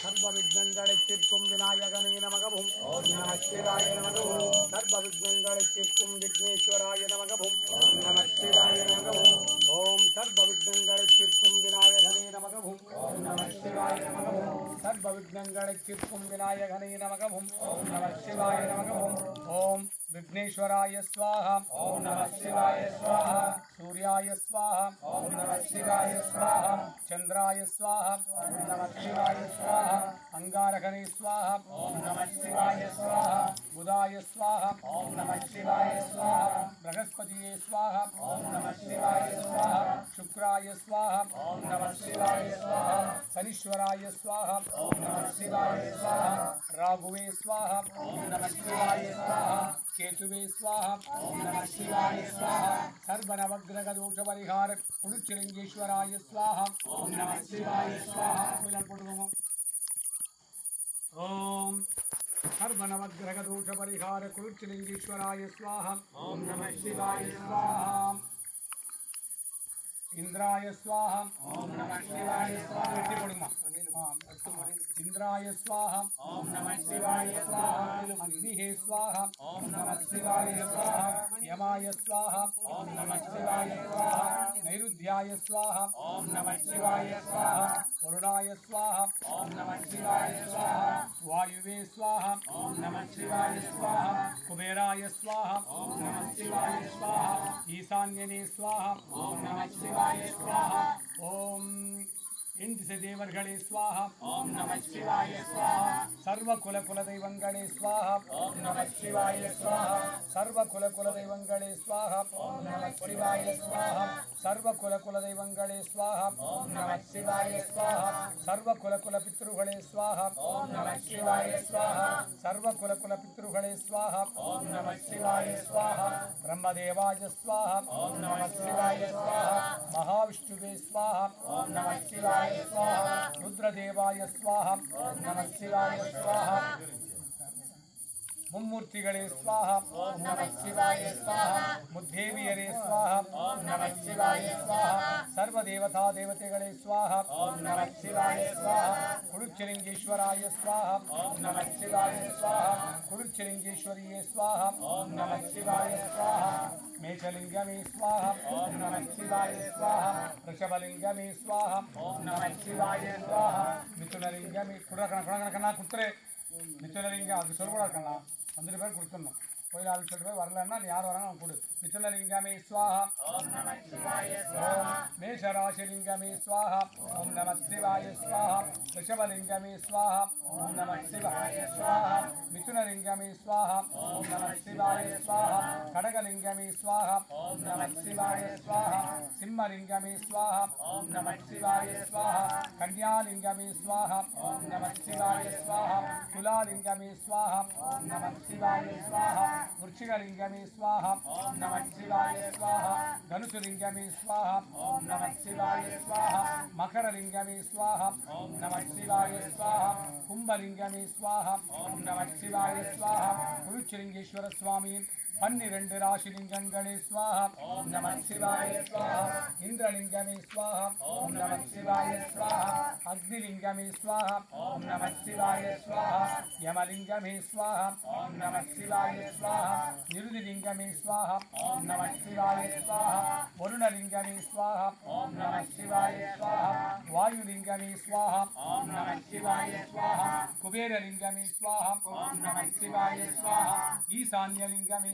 సర్వవిఘ్నంగళిర్కుం వినాయకనే నమగభుం ఓం నమ శివాయ నమగభుం సర్వవిఘ్నంగళిర్కుం విఘ్నేశ్వరాయ నమగభుం ఓం నమ శివాయ నమగభుం ఓం సర్వవిఘ్నంగళిర్కుం వినాయకనే నమగభుం ఓం నమ శివాయ నమగభుం సర్వవిఘ్నంగళిర్కుం వినాయకనే నమగభుం ఓం నమ నమగభుం ఓం విఘ్నేశ్వరాయ స్వాహ. ఓం నమ శివాయ స్వాహ. शिवाय स्वाहा ओम नमः शिवाय स्वाहा चंद्राय स्वाहा ओम नमः शिवाय स्वाहा अंगारकने स्वाहा ओम नमः शिवाय स्वाहा बुधाय स्वाहा ओम नमः शिवाय स्वाहा बृहस्पति स्वाहा ओम नमः शिवाय स्वाहा शुक्राय स्वाहा ओम नमः शिवाय स्वाहा शनिश्वराय स्वाहा ओम नमः शिवाय स्वाहा राघुवे स्वाहा ओम नमः शिवाय स्वाहा केतुवे स्वाहा ओम नमः शिवाय स्वाहा സർവനവഗ്രഹദോഷപരിഹാര കുളിച്ചിരങ്കീശ്വരായ സ്വാഹ ഓം നമ ശിവായ സ്വാഹ ഓം സർവനവഗ്രഹദോഷപരിഹാര കുളിച്ചിരങ്കീശ്വരായ സ്വാഹ ഓം നമ ശിവായ സ്വാഹ ಇಂದ್ರಾಯ ಸ್ವಾಹ ಓಂ ನಮಃ ಶಿವಾಯ ಸ್ವಾಹ ಇಂದ್ರಾಯ ಸ್ವಾಹ ಓಂ ನಮಃ ಶಿವಾಯ ಸ್ವಾಹ ಅಗ್ನಿಹೇ ಸ್ವಾಹ ಓಂ ನಮಃ ಶಿವಾಯ ಸ್ವಾಹ యమాయ స్వాహ. ఓం నమ శివాయ స్వాహ. నైరుధ్యాయ స్వాహ. ఓం నమ శివాయ స్వాహ. వరుణాయ స్వాహ. ఓం నమ శివాయ స్వాహ. వాయువే స్వాహ. ఓం నమ శివాయ స్వాహ. కుబేరాయ స్వాహ. ఓం నమ శివాయ స్వాహ. ఈశాన్యనే స్వాహ. ఓం నమ శివాయ தேவர்களே ஸ்வாஹா ஓம் நம சிவாய ஸ்வாஹா சர்வ குல குல தெய்வங்களே ஸ்வாஹா ஓம் நம சிவாய ஸ்வாஹா சர்வ குல குல தெய்வங்களே ஸ்வாஹா ஓம் நம சிவாய ஸ்வாஹா சர்வ குல குல தெய்வங்களே ஸ்வாஹா ஓம் நம சிவாய சர்வ குல குல பித்ருகளே ஸ்வாஹா ஓம் நம சிவாய சர்வ குல குல பித்ருகளே ஸ்வாஹா ஓம் நம சிவாய பிரம்மதேவாய ஸ்வாஹா ஓம் நம சிவாய మహావిష్ణువే స్వాహ. ఓం నమ శివాయ స్వాహ. రుద్రదేవాయ స్వాహ. నమ శివాయ స్వాహ. ಮುಮ್ಮೂರ್ತಿಗಳೇ ಸ್ವಾಹ ಓಂ ನಮ ಶಿವಾಯ ಸ್ವಾಹ ಮುದ್ದೇವಿಯರೇ ಸ್ವಾಹ ಓಂ ನಮ ಶಿವಾಯ ಸ್ವಾಹ ಸರ್ವದೇವತಾ ದೇವತೆಗಳೇ ಸ್ವಾಹ ಓಂ ನಮ ಶಿವಾಯ ಸ್ವಾಹ ಕುಡುಚಿಲಿಂಗೇಶ್ವರಾಯ ಸ್ವಾಹ ಓಂ ನಮ ಶಿವಾಯ ಸ್ವಾಹ ಕುಡುಚಿಲಿಂಗೇಶ್ವರಿಯೇ ಸ್ವಾಹ ಓಂ ನಮ ಶಿವಾಯ ಸ್ವಾಹ ಮೇಷಲಿಂಗಮೇ ಸ್ವಾಹ ಓಂ ನಮ ಶಿವಾಯ ಸ್ವಾಹ ವೃಷಭಲಿಂಗಮೇ ಸ್ವಾಹ ಓಂ ನಮ ಶಿವಾಯ ಸ್ವಾಹ ಮಿಥುನಲಿಂಗಮೇ ಕುಡಕಣ ಕುಡಕಣ ಕಣ್ಣ மிச்சம் அது சொல்ல கூட இருக்கலாம் வந்துட்டு பேர் கொடுத்துடணும். கோயில் ஆளுக்கு சொல்லிட்டு போய் வரலன்னா நீ யார் வராங்க கொடு. மிச்சலிங்கமே ஸ்வாஹா மேஷராசிலிங்கமே ஸ்வாஹா ஓம் நம சிவாய ஸ்வாஹா ரிஷபலிங்கமே ஸ்வாஹா ஓம் நம சிவாய ஸ்வாஹா மிதுனலிங்கமே ஸ்வாஹா ஓம் நம சிவாய ஸ்வாஹா கடகலிங்கமே ஸ்வாஹா ஓம் நம சிவாய ஸ்வாஹா சிம்மலிங்கமே ஸ்வாஹா ஓம் நம சிவாய ஸ்வாஹா கன்யாலிங்கமே ஸ்வாஹா ஓம் நம சிவாய మూలాలింగమే స్వాహ. ఓం నమ శివాయ స్వాహ. వృక్షికలింగమే స్వాహ. ఓం నమ శివాయ స్వాహ. ధనుసులింగమే స్వాహ. ఓం నమ శివాయ స్వాహ. మకరలింగమే స్వాహ. ఓం శివాయ స్వాహ. కుంభలింగమే స్వాహ. శివాయ స్వాహ. పురుచ్చలింగేశ్వర స్వామి. பன்னிரண்டு ராசிலிங்கங்களே ஸ்வாஹா ஓம் நம சிவாய ஸ்வாஹா இந்திரலிங்கமே ஸ்வாஹா ஓம் நம சிவாய ஸ்வாஹா அக்னிலிங்கமே ஸ்வாஹா ஓம் நம சிவாய ஸ்வாஹா யமலிங்கமே ஸ்வாஹா ஓம் நம சிவாய ஸ்வாஹா நிருதிலிங்கமே ஸ்வாஹா ஓம் நம சிவாய ஸ்வாஹா வருணலிங்கமே ஸ்வாஹா ஓம் நம சிவாய ஸ்வாஹா வாயுலிங்கமே ஸ்வாஹா ஓம் நம சிவாய ஸ்வாஹா குபேரலிங்கமே ஸ்வாஹா ஓம் நம சிவாய ஸ்வாஹா ஈசான்யலிங்கமே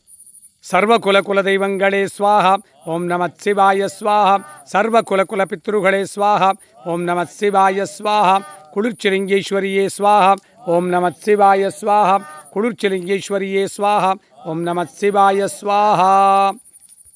சர்வகுலகுலதெய்வங்களே ஸ்வாஹா ஓம் நமத் சிவாய ஸ்வாஹா சர்வகுலகுல பித்ருகளே ஸ்வாஹா ஓம் நமத் சிவாய ஸ்வாஹா குளிர்ச்சிலிங்கேஸ்வரியே ஸ்வாஹா ஓம் நமத் சிவாய ஸ்வாஹா குளிர்ச்சிலிங்கேஸ்வரியே ஸ்வாஹா ஓம் நமத் சிவாய ஸ்வாஹா